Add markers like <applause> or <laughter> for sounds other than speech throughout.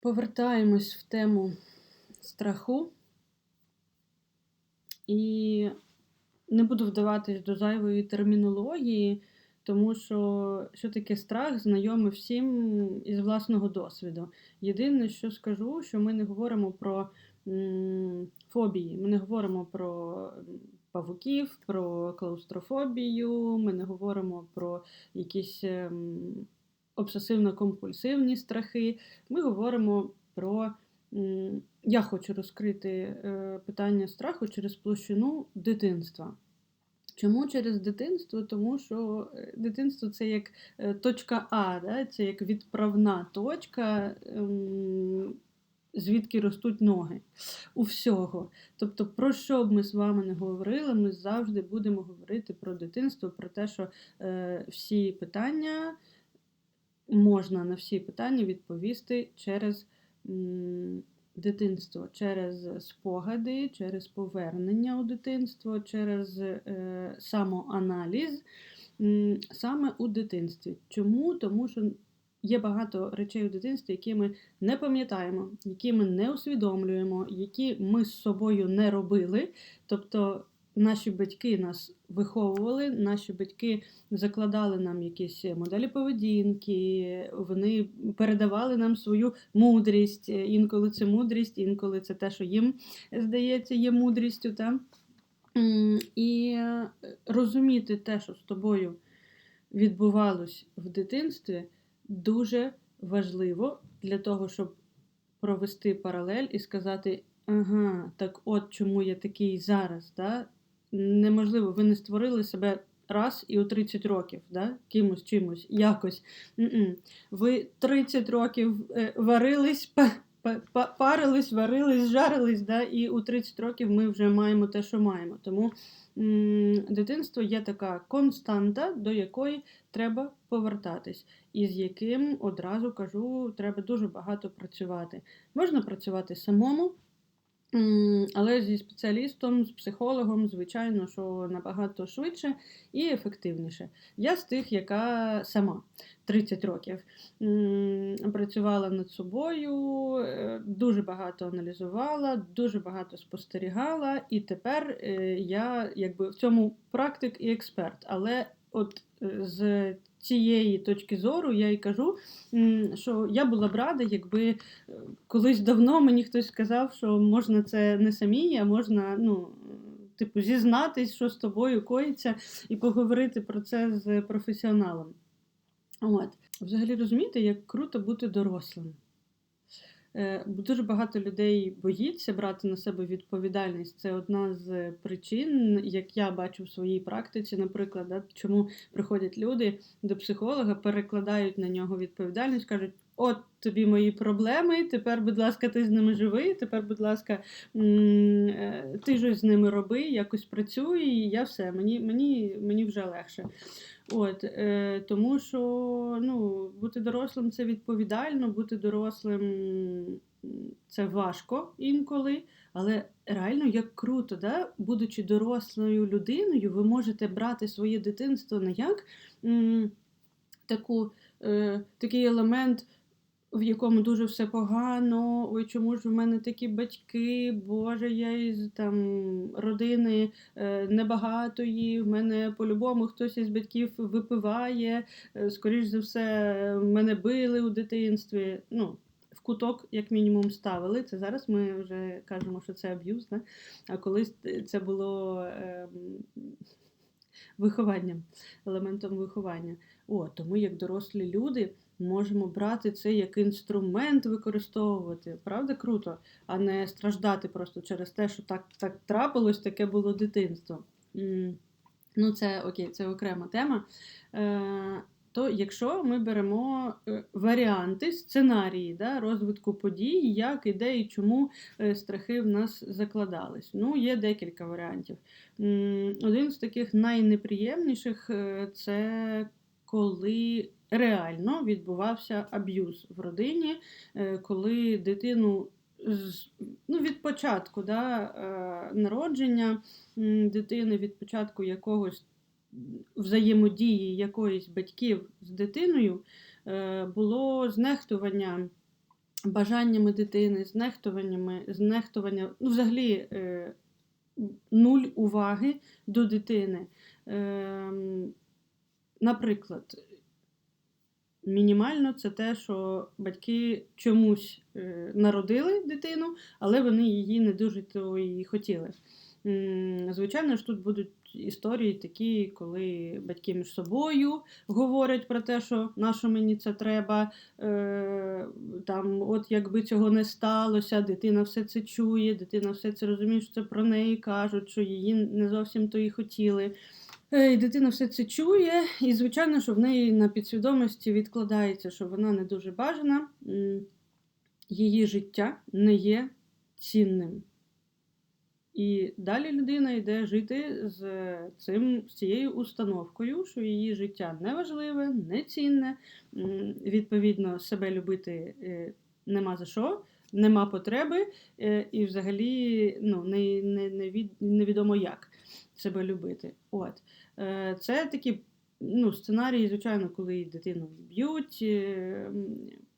Повертаємось в тему страху. І не буду вдаватись до зайвої термінології, тому що що таке страх, знайоме всім із власного досвіду. Єдине, що скажу, що ми не говоримо про фобії, ми не говоримо про павуків, про клаустрофобію, ми не говоримо про якісь ем, обсесивно-компульсивні страхи. Ми говоримо про. Я хочу розкрити е, питання страху через площину дитинства. Чому через дитинство? Тому що е, дитинство це як е, точка А, да? це як відправна точка, ем, звідки ростуть ноги у всього. Тобто, про що б ми з вами не говорили, ми завжди будемо говорити про дитинство, про те, що всі питання можна на всі питання відповісти через дитинство, через спогади, через повернення у дитинство, через е, самоаналіз саме у дитинстві. Чому? Тому що є багато речей у дитинстві, які ми не пам'ятаємо, які ми не усвідомлюємо, які ми з собою не робили. Тобто наші батьки нас виховували, наші батьки закладали нам якісь моделі поведінки, вони передавали нам свою мудрість. Інколи це мудрість, інколи це те, що їм здається, є мудрістю. Та? І розуміти те, що з тобою відбувалось в дитинстві, дуже важливо для того, щоб провести паралель і сказати: ага, так от чому я такий зараз. Да? Неможливо, ви не створили себе раз і у 30 років, да? кимось чимось, якось. М-м. Ви 30 років е, варились, па- па- па- парились, варились, жарились, да? і у 30 років ми вже маємо те, що маємо. Тому дитинство є така константа, до якої треба повертатись, і з яким одразу кажу, треба дуже багато працювати. Можна працювати самому. Але зі спеціалістом, з психологом, звичайно, що набагато швидше і ефективніше. Я з тих, яка сама 30 років працювала над собою, е, дуже багато аналізувала, дуже багато спостерігала, і тепер е, я якби в цьому практик і експерт. Але от е, з цієї точки зору я й кажу, що я була б рада, якби е, колись давно мені хтось сказав, що можна це не самій, а можна, ну. Типу, зізнатись, що з тобою коїться, і поговорити про це з професіоналом. От. Взагалі розумієте, як круто бути дорослим. Е, Дуже багато людей боїться брати на себе відповідальність. Це одна з причин, як я бачу в своїй практиці, наприклад, да, чому приходять люди до психолога, перекладають на нього відповідальність, кажуть. От тобі мої проблеми, тепер, будь ласка, ти з ними живи, тепер, будь ласка, е, ти щось з ними роби, якось працюй, і я все, мені, мені, мені вже легше. От, е, Тому що ну, бути дорослим це відповідально, бути дорослим це важко інколи, але реально як круто, да? будучи дорослою людиною, ви можете брати своє дитинство не як м, таку, е, такий елемент. В якому дуже все погано, ой, чому ж в мене такі батьки, Боже, я із там родини е, небагатої, в мене по-любому хтось із батьків випиває, е, скоріш за все, мене били у дитинстві. Ну, в куток, як мінімум, ставили. Це зараз ми вже кажемо, що це аб'юз, да? а колись це було е, вихованням, елементом виховання. О, тому як дорослі люди можемо брати це як інструмент використовувати. Правда, круто, а не страждати просто через те, що так так трапилось, таке було дитинство. Ну, це окей, це окрема тема. Е, То якщо ми беремо е, варіанти, сценарії да, розвитку подій, як і де і чому е, страхи в нас закладались. Ну, є декілька варіантів. Один з таких найнеприємніших це коли реально відбувався аб'юз в родині, е, коли дитину ну, від початку да, е, народження дитини, від початку якогось взаємодії якоїсь батьків з дитиною е, було знехтування бажаннями дитини, з нехтуваннями, з нехтуванням, ну, взагалі нуль уваги до дитини. Е, наприклад, мінімально це те, що батьки чомусь е, народили дитину, але вони її не дуже то і хотіли. Звичайно ж, тут будуть історії такі, коли батьки між собою говорять про те, що на що мені це треба, е, там, от якби цього не сталося, дитина все це чує, дитина все це розуміє, що це про неї кажуть, що її не зовсім то і хотіли. Е, І дитина все це чує, і звичайно, що в неї на підсвідомості відкладається, що вона не дуже бажана, її життя не є цінним. І далі людина йде жити з цим, з цією установкою, що її життя не важливе, не цінне, відповідно, себе любити е, нема за що, нема потреби, е, і взагалі ну, не, не, не від, невідомо як себе любити. От. Е, Це такі ну, сценарії, звичайно, коли дитину б'ють, е,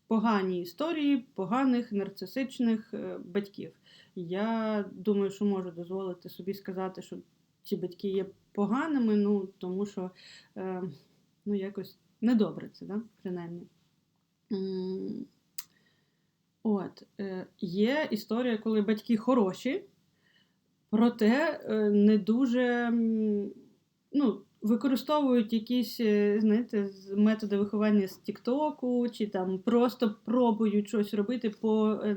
погані історії поганих нарцисичних е, батьків. Я думаю, що можу дозволити собі сказати, що ці батьки є поганими, ну тому що ну, якось недобре це, да? принаймні. От, є історія, коли батьки хороші, проте е, не дуже ну, використовують якісь, е, знаєте, методи виховання з Тіктоку, чи там просто пробують щось робити по, е,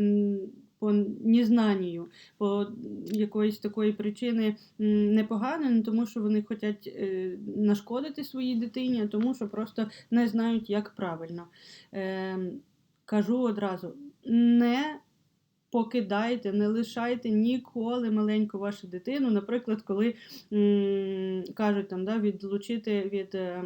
по незнанню, по якоїсь такої причини м, непоганої, не тому що вони хочуть нашкодити своїй дитині, а тому що просто не знають, як правильно. Ем, Кажу одразу: не покидайте, не лишайте ніколи маленьку вашу дитину. Наприклад, коли м, кажуть там, да, відлучити від. е,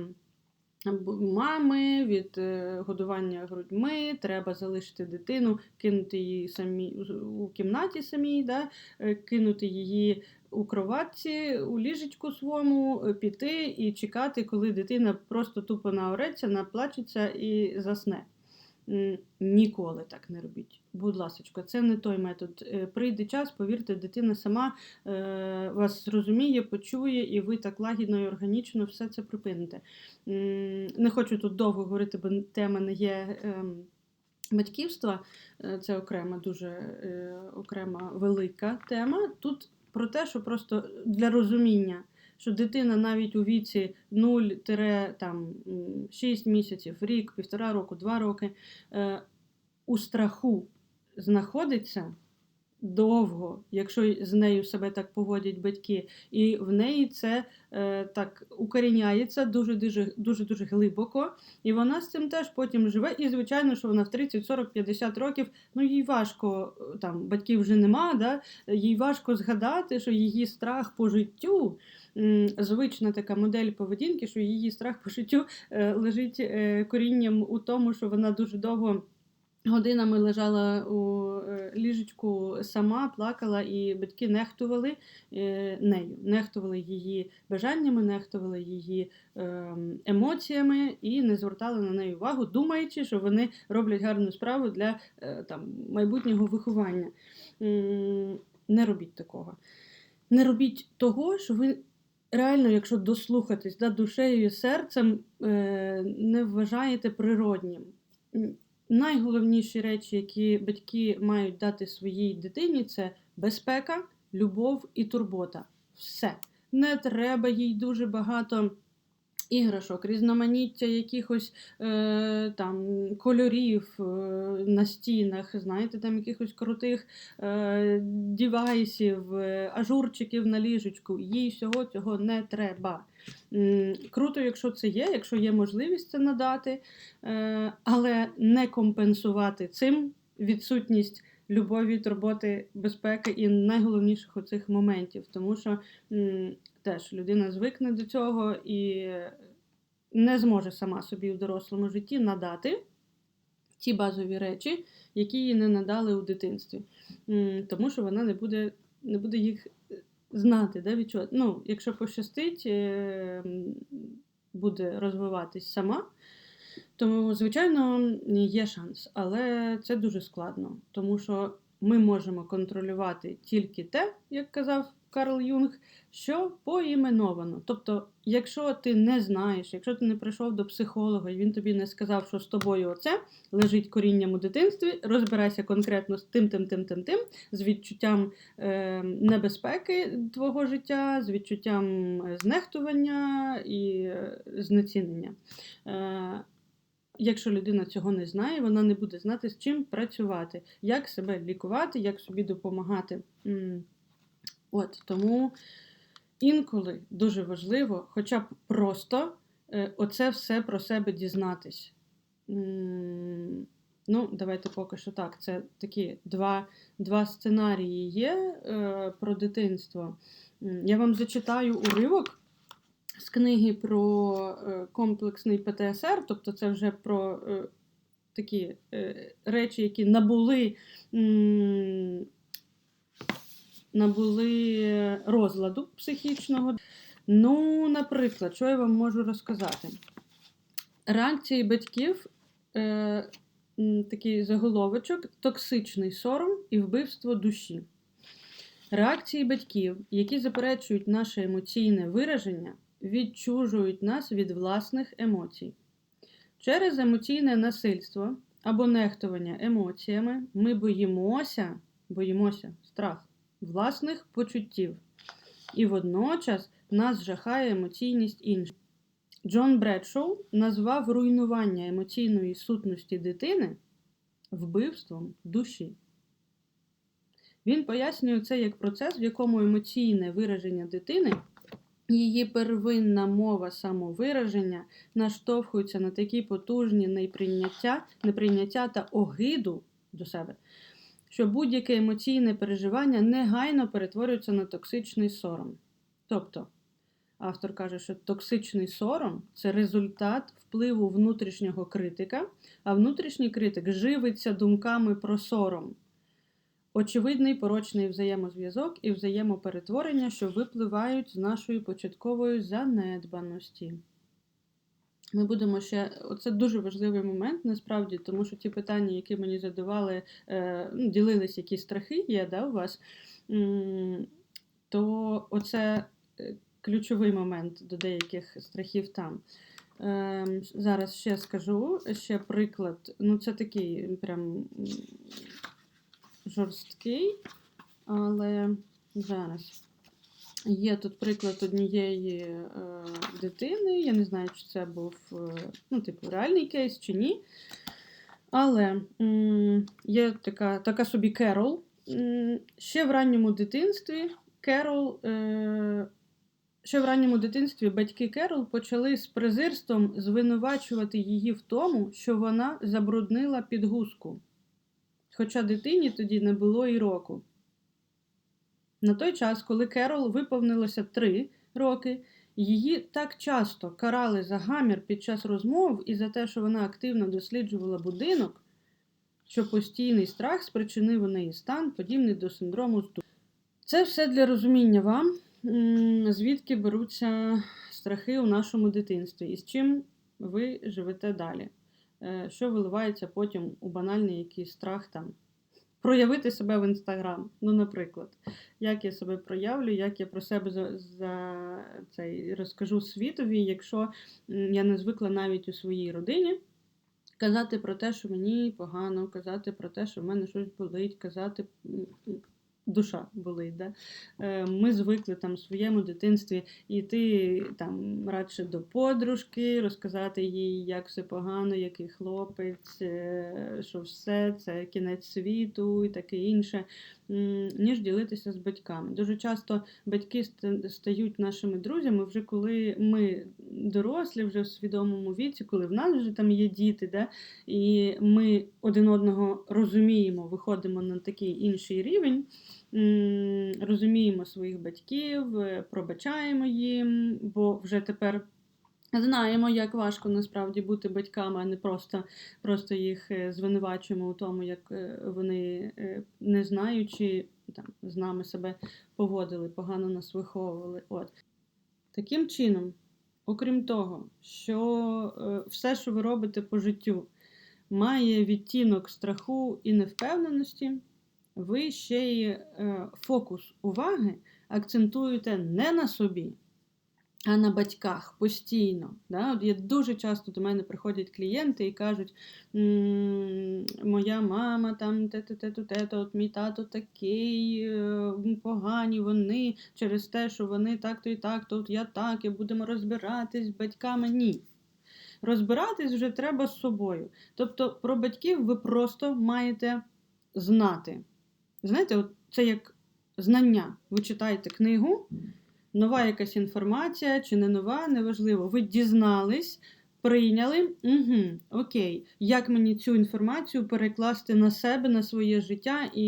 Мами від е, годування грудьми, треба залишити дитину, кинути її самі у кімнаті самій, да, е, кинути її у кроватці, у ліжечку своєму, піти і чекати, коли дитина просто тупо наореться, наплачеться і засне. Ніколи так не робіть. Будь ласка, це не той метод. Е, Прийде час, повірте, дитина сама е, вас зрозуміє, почує, і ви так лагідно і органічно все це припините. Не хочу тут довго говорити, бо тема не є. ем, Батьківства Е, це окрема, дуже окрема велика тема. Тут про те, що просто для розуміння, що дитина навіть у віці 0-6 місяців, рік, півтора року, два роки е, у страху знаходиться довго, якщо з нею себе так поводять батьки, і в неї це е, так укоріняється дуже дуже дуже дуже глибоко, і вона з цим теж потім живе. І звичайно, що вона в 30, 40, 50 років, ну їй важко там батьків вже нема, да, їй важко згадати, що її страх по життю. Звична така модель поведінки, що її страх по життю е, лежить е, корінням у тому, що вона дуже довго годинами лежала у е, ліжечку сама, плакала, і батьки нехтували нею, нехтували її бажаннями, нехтували її ем, емоціями і не звертали на неї увагу, думаючи, що вони роблять гарну справу для там, майбутнього виховання. Не робіть такого. Не робіть того, що ви. Реально, якщо дослухатись да, душею і серцем, е, не вважаєте природнім. Найголовніші речі, які батьки мають дати своїй дитині, це безпека, любов і турбота. Все. Не треба їй дуже багато іграшок, різноманіття якихось е, там кольорів е, на стінах, знаєте, там якихось крутих е, дівайсів, е, ажурчиків на ліжечку. Їй всього цього не треба. Круто, якщо це є, якщо є можливість це надати, е, але не компенсувати цим відсутність любові, турботи, безпеки і найголовніших оцих моментів. Тому що теж людина звикне до цього і не зможе сама собі в дорослому житті надати ті базові речі, які їй не надали у дитинстві. Тому що вона не буде, не буде їх е, знати, да, відчувати. Ну, якщо пощастить, е, буде розвиватись сама. Тому, звичайно, є шанс, але це дуже складно, тому що ми можемо контролювати тільки те, як казав Карл Юнг, що поіменовано. Тобто, якщо ти не знаєш, якщо ти не прийшов до психолога і він тобі не сказав, що з тобою оце лежить корінням у дитинстві, розбирайся конкретно з тим, тим, тим, тим, тим, з відчуттям е, небезпеки твого життя, з відчуттям е, знехтування і е, знецінення. Е, Якщо людина цього не знає, вона не буде знати, з чим працювати, як себе лікувати, як собі допомагати. От тому інколи дуже важливо, хоча б просто е, оце все про себе дізнатись. Ну, давайте поки що так. Це такі два, два сценарії є е, про дитинство. Я вам зачитаю уривок з книги про е, комплексний ПТСР, тобто це вже про е, такі е, речі, які набули, м, набули розладу психічного. Ну, наприклад, що я вам можу розказати? Реакції батьків, е, такий заголовочок, токсичний сором і вбивство душі. Реакції батьків, які заперечують наше емоційне вираження, відчужують нас від власних емоцій. Через емоційне насильство або нехтування емоціями ми боїмося, боїмося страх власних почуттів. І водночас нас жахає емоційність інших. Джон Бредшоу назвав руйнування емоційної сутності дитини вбивством душі. Він пояснює це як процес, в якому емоційне вираження дитини, її первинна мова самовираження наштовхуються на такі потужні неприйняття, неприйняття та огиду до себе, що будь-яке емоційне переживання негайно перетворюється на токсичний сором. Тобто, автор каже, що токсичний сором це результат впливу внутрішнього критика, а внутрішній критик живиться думками про сором. Очевидний порочний взаємозв'язок і взаємоперетворення, що випливають з нашої початкової занедбаності. Ми будемо ще. Оце дуже важливий момент, насправді, тому що ті питання, які мені задавали, е, ну, ділились, які страхи є да, у вас, то оце е, ключовий момент до деяких страхів там. Ем, Зараз ще скажу ще приклад. Ну, це такий прям жорсткий, але зараз є тут приклад однієї е, дитини. Я не знаю, чи це був е, ну, типу, реальний кейс чи ні. Але є така, така собі Керол. Ще в ранньому дитинстві Керол. Е, Ще в ранньому дитинстві батьки Керол почали з презирством звинувачувати її в тому, що вона забруднила підгузку. Хоча дитині тоді не було і року. На той час, коли Керол виповнилося три роки, її так часто карали за гамір під час розмов і за те, що вона активно досліджувала будинок, що постійний страх спричинив у неї стан, подібний до синдрому сту. Це все для розуміння вам, звідки беруться страхи у нашому дитинстві і з чим ви живете далі. Е, Що виливається потім у банальний якийсь страх там проявити себе в інстаграм. Ну, наприклад, як я себе проявлю, як я про себе за, за цей розкажу світові, якщо я не звикла навіть у своїй родині. Казати про те, що мені погано, казати про те, що в мене щось болить, казати душа болить. Да? Е, Ми звикли там в своєму дитинстві йти там радше до подружки, розказати їй, як все погано, який хлопець, е, що все це кінець світу і таке інше, ніж ділитися з батьками. Дуже часто батьки ста- стають нашими друзями, вже коли ми дорослі, вже в свідомому віці, коли в нас вже там є діти, да? і ми один одного розуміємо, виходимо на такий інший рівень. Розуміємо своїх батьків, е, пробачаємо їм, бо вже тепер знаємо, як важко насправді бути батьками, а не просто, просто їх е, звинувачуємо у тому, як е, вони е, не знаючи там, з нами себе поводили, погано нас виховували. От. Таким чином, окрім того, що все, що ви робите по життю, має відтінок страху і невпевненості, ви ще й фокус уваги акцентуєте не на собі, а на батьках постійно. Да? От є дуже часто до мене приходять клієнти і кажуть: моя мама там те-те-те, те от мій тато такий, е, погані вони через те, що вони так-то і так-то, от я так, і будемо розбиратись з батьками. Ні. Розбиратись вже треба з собою. Тобто про батьків ви просто маєте знати. Знаєте, от це як знання. Ви читаєте книгу, нова якась інформація чи не нова, неважливо. Ви дізнались, прийняли. Угу, Окей, як мені цю інформацію перекласти на себе, на своє життя, і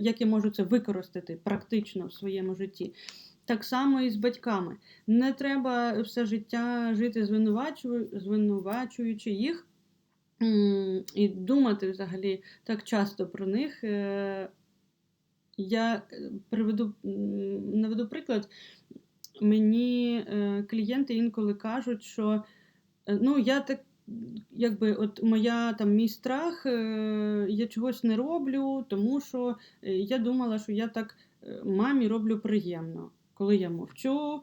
як я можу це використати практично в своєму житті. Так само і з батьками. Не треба все життя жити звинувачуючи їх і думати взагалі так часто про них. Е, Я е, приведу, наведу приклад. Мені е, клієнти інколи кажуть, що е, ну, я так, якби, от моя там мій страх, е, я чогось не роблю, тому що я думала, що я так мамі роблю приємно. Коли я мовчу,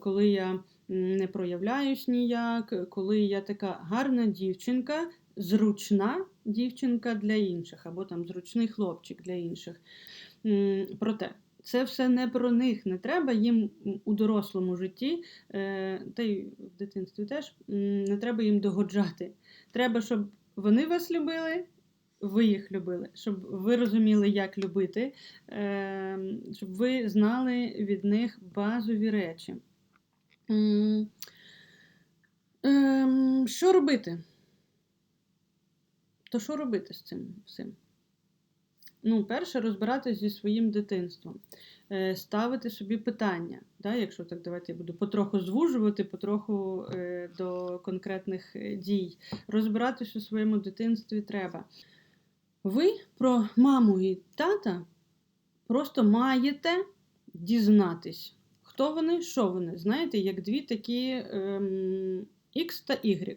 коли я не проявляюсь ніяк, коли я така гарна дівчинка, зручна дівчинка для інших, або там зручний хлопчик для інших. Проте, це все не про них. Не треба їм у дорослому житті, е, та й в дитинстві теж, не треба їм догоджати. Треба, щоб вони вас любили, ви їх любили, щоб ви розуміли, як любити, е, щоб ви знали від них базові речі. Ем, Що робити? То що робити з цим всім? Ну, перше, розбиратись зі своїм дитинством, Е, ставити собі питання. Да? Якщо так, давайте я буду потроху звужувати, потроху е, до конкретних е, дій. Розбиратись у своєму дитинстві треба. Ви про маму і тата просто маєте дізнатись, хто вони, що вони. Знаєте, як дві такі ем, X та Y,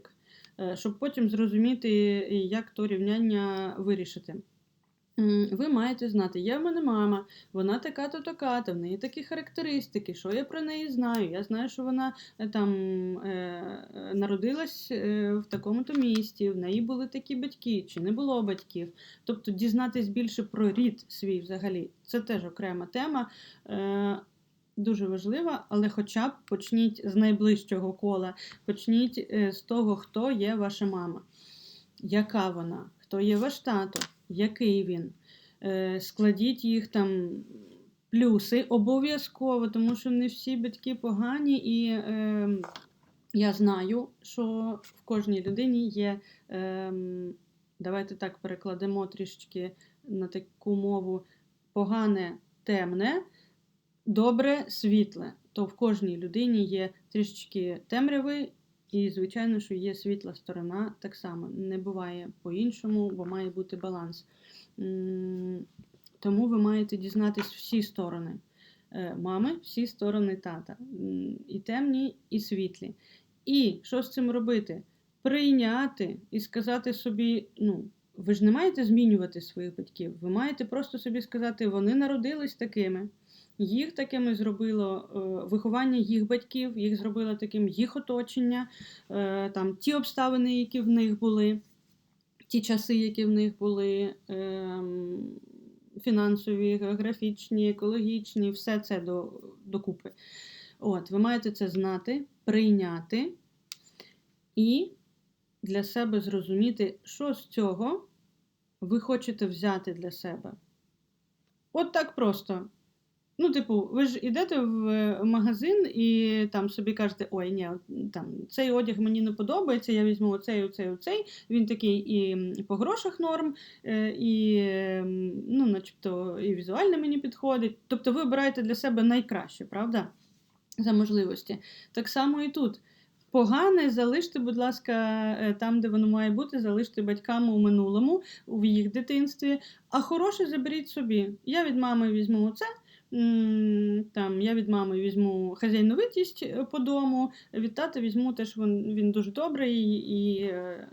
щоб потім зрозуміти, як то рівняння вирішити. Ви маєте знати, є в мене мама, вона така-то така-то, в неї такі характеристики, що я про неї знаю. Я знаю, що вона е, там е, народилась е, в такому-то місті, в неї були такі батьки, чи не було батьків. Тобто дізнатись більше про рід свій взагалі. Це теж окрема тема. Е, Дуже важлива, але хоча б почніть з найближчого кола, почніть е, з того, хто є ваша мама, яка вона, хто є ваш тато, який він. Е, Складіть їх там плюси обов'язково, тому що не всі батьки погані, і е, я знаю, що в кожній людині є. Е, давайте так перекладемо трішечки на таку мову погане, темне, добре, світле. То в кожній людині є трішечки темряви, і, звичайно, що є світла сторона так само. Не буває по-іншому, бо має бути баланс. Тому ви маєте дізнатись всі сторони е, мами, всі сторони тата, і темні, і світлі. І що з цим робити? Прийняти і сказати собі, ну, ви ж не маєте змінювати своїх батьків, ви маєте просто собі сказати, вони народились такими. Їх такими зробило е, виховання їх батьків, їх зробило таким їх оточення, е, там ті обставини, які в них були, ті часи, які в них були, ем, фінансові, географічні, екологічні, все це до, докупи. От, ви маєте це знати, прийняти і для себе зрозуміти, що з цього ви хочете взяти для себе. От так просто. Ну, типу, ви ж йдете в е, магазин і там собі кажете, ой, ні, там цей одяг мені не подобається, я візьму оцей, оцей, оцей. Він такий і по грошах норм, е, і ну, начебто і візуально мені підходить. Тобто ви обираєте для себе найкраще, правда? За можливості. Так само і тут. Погане залиште, будь ласка, е, там, де воно має бути, залиште батькам у минулому, в їх дитинстві. А хороше заберіть собі. Я від мами візьму оце, Там, я від мами візьму хазяйновитість е, по дому, від тата візьму те, що він, він дуже добрий і е,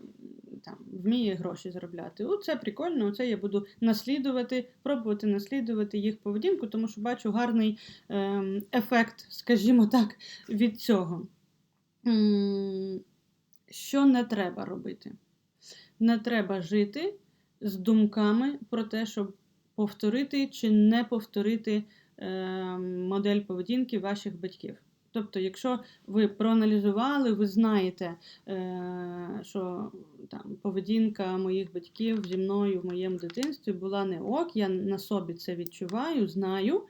там, вміє гроші заробляти. Оце прикольно, оце я буду наслідувати, пробувати наслідувати їх поведінку, тому що бачу гарний ем, ефект, скажімо так, від цього. Що не треба робити? Не треба жити з думками про те, щоб повторити чи не повторити модель поведінки ваших батьків. Тобто, якщо ви проаналізували, ви знаєте, е, що там поведінка моїх батьків зі мною в моєму дитинстві була не ок, я на собі це відчуваю, знаю.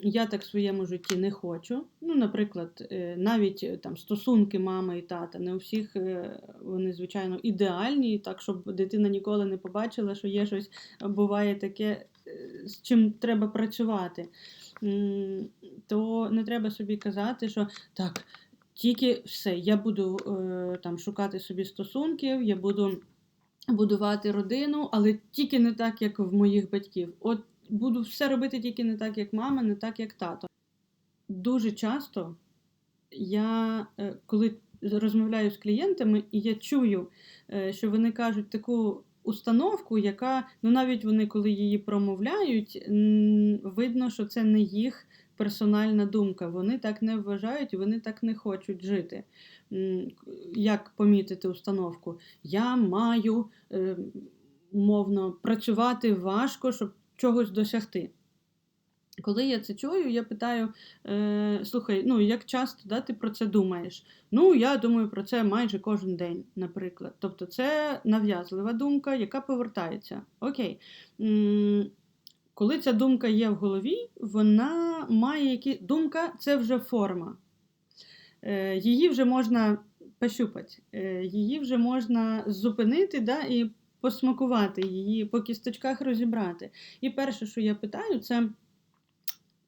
Я так в своєму житті не хочу. Ну, наприклад, е, навіть е, там стосунки мами і тата. Не у всіх е, вони, звичайно, ідеальні, так щоб дитина ніколи не побачила, що є щось буває таке, е, з чим треба працювати. То не треба собі казати, що так, тільки все, я буду е, там шукати собі стосунків, я буду будувати родину, але тільки не так, як в моїх батьків. От буду все робити тільки не так, як мама, не так, як тато. Дуже часто я, е, коли розмовляю з клієнтами, і я чую, е, що вони кажуть таку установку, яка, ну навіть вони, коли її промовляють, видно, що це не їх персональна думка. Вони так не вважають, вони так не хочуть жити. Як помітити установку? Я маю мовно умовно працювати важко, щоб чогось досягти. Коли я це чую, я питаю: е, слухай, ну як часто да, ти про це думаєш? Ну, я думаю про це майже кожен день, наприклад. Тобто, це нав'язлива думка, яка повертається. Окей. Коли ця думка є в голові, вона має які. Думка це вже форма. Е, Її вже можна пощупати, е, її вже можна зупинити да, і посмакувати її, по кісточках розібрати. І перше, що я питаю, це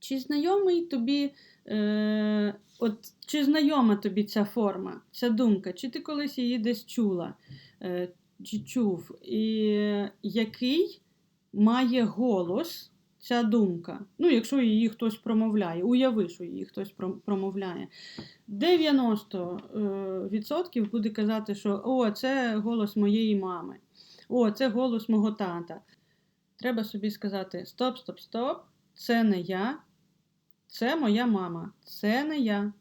чи знайомий тобі, е, от, чи знайома тобі ця форма, ця думка, чи ти колись її десь чула, е, чи чув, і який має голос ця думка? Ну, якщо її хтось промовляє, уяви, що її хтось промовляє. 90% буде казати, що о, це голос моєї мами, о, це голос мого тата. Треба собі сказати: стоп, стоп, стоп, це не я, це моя мама, це не я.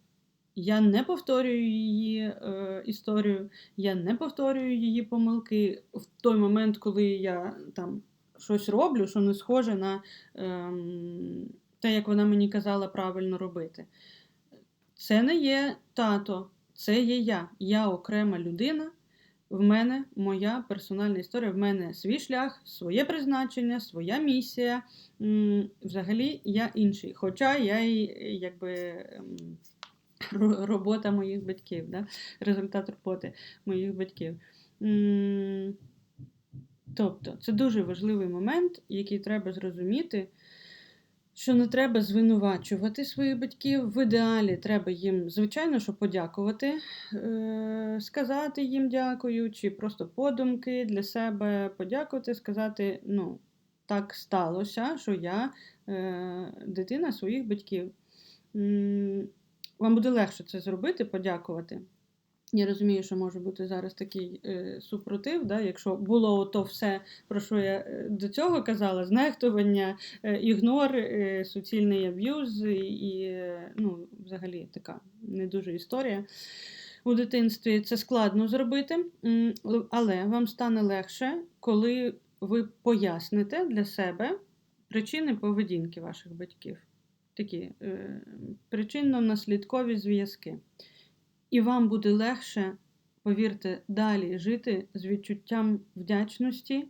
Я не повторюю її е, історію, я не повторюю її помилки в той момент, коли я там щось роблю, що не схоже на ем, те, як вона мені казала правильно робити. Це не є тато, це є я. Я окрема людина. В мене моя персональна історія, в мене свій шлях, своє призначення, своя місія. Взагалі я інший. Хоча я і якби ем, робота моїх батьків, да? результат роботи моїх батьків. Тобто, це дуже важливий момент, який треба зрозуміти, що не треба звинувачувати своїх батьків. В ідеалі треба їм, звичайно, що подякувати, е, сказати їм дякую, чи просто подумки для себе подякувати, сказати, ну, так сталося, що я е, дитина своїх батьків. Вам буде легше це зробити, подякувати. Я розумію, що може бути зараз такий е, супротив, да? якщо було то все, про що я е, до цього казала: знехтування, е, ігнор, е, суцільний аб'юз і, і е, ну, взагалі така не дуже історія. У дитинстві це складно зробити, але вам стане легше, коли ви поясните для себе причини поведінки ваших батьків. Такі е, причинно-наслідкові зв'язки. І вам буде легше, повірте, далі жити з відчуттям вдячності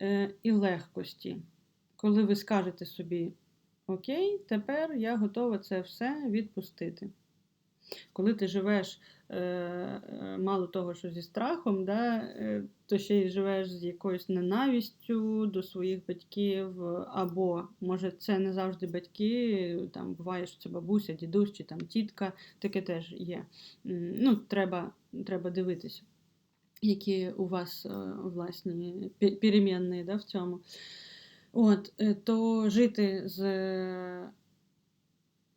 е, і легкості. Коли ви скажете собі, Окей, тепер я готова це все відпустити. Коли ти живеш е, е, мало того, що зі страхом, да, то ще й живеш з якоюсь ненавістю до своїх батьків, або, може, це не завжди батьки, там буває, що це бабуся, дідусь чи там тітка, таке теж є. Ну, треба, треба дивитися, які у вас е, власні пе- перемінні да, в цьому. От, е, то жити з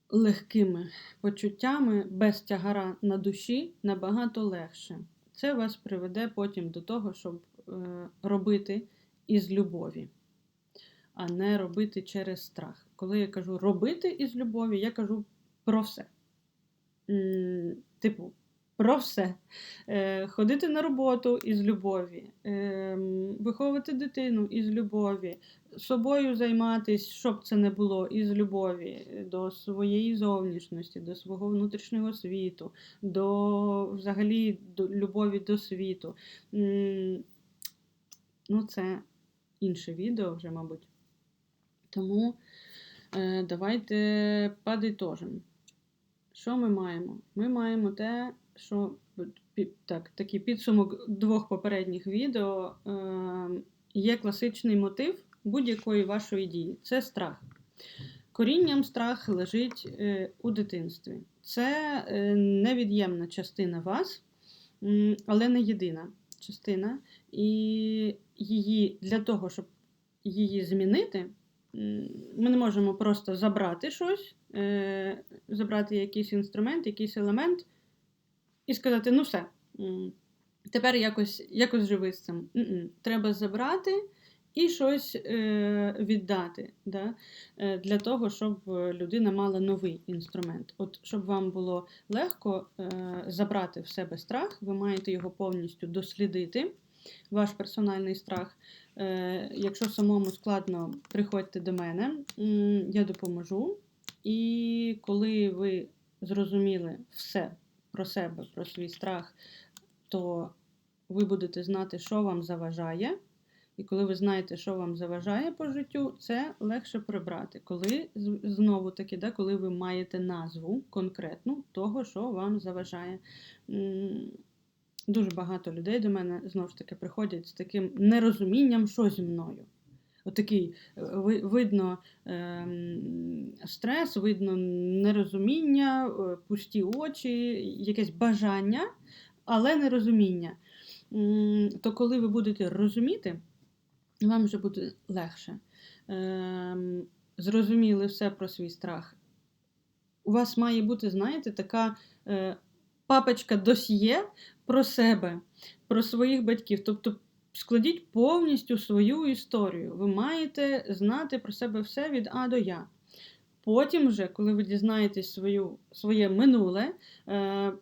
легкими почуттями без тягара на душі набагато легше. Це вас приведе потім до того, щоб е, робити із любові, а не робити через страх. Коли я кажу робити із любові, я кажу про все. Типу, про все. Е, Ходити на роботу із любові, е, виховувати дитину із любові, собою займатись, щоб це не було, із любові до своєї зовнішності, до свого внутрішнього світу, до взагалі до любові до світу. Ну, це інше відео вже, мабуть. Тому е, давайте подитожимо. Що ми маємо? Ми маємо те, що так, такий підсумок двох попередніх відео. Е, є класичний мотив будь-якої вашої дії це страх. Корінням страх лежить е, у дитинстві. Це е, невід'ємна частина вас, але не єдина частина. І її для того, щоб її змінити, ми не можемо просто забрати щось, забрати якийсь інструмент, якийсь елемент і сказати: ну все, тепер якось, якось живи з цим. Треба забрати і щось е, віддати да? е, для того, щоб людина мала новий інструмент. От щоб вам було легко е, забрати в себе страх, ви маєте його повністю дослідити, ваш персональний страх. Е, якщо самому складно, приходьте до мене, я допоможу. І коли ви зрозуміли все про себе, про свій страх, то ви будете знати, що вам заважає. І коли ви знаєте, що вам заважає по життю, це легше прибрати. Коли знову таки, да, коли ви маєте назву конкретну того, що вам заважає. Дуже багато людей до мене знову ж таки приходять з таким нерозумінням, що зі мною. Отакий е, ви- видно ем, стрес, видно нерозуміння, е, пусті очі, якесь бажання, але нерозуміння. То коли ви будете розуміти, вам вже буде легше. Ем, Зрозуміли все про свій страх. У вас має бути, знаєте, така е, папочка досьє про себе, про своїх батьків. Тобто складіть повністю свою історію. Ви маєте знати про себе все від А до Я. Потім, вже, коли ви дізнаєтесь свою, своє минуле, е,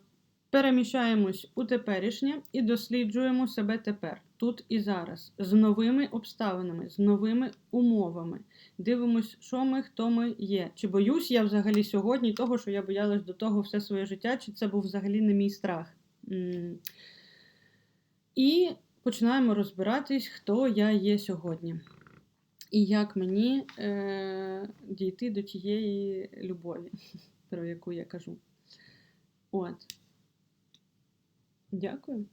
переміщаємось у теперішнє і досліджуємо себе тепер, тут і зараз, з новими обставинами, з новими умовами. Дивимось, що ми, хто ми є. Чи боюсь я взагалі сьогодні того, що я боялась до того все своє життя, чи це був взагалі не мій страх. І починаємо розбиратись, хто я є сьогодні. І як мені е, дійти до тієї любові, <laughs> про яку я кажу. От. Дякую.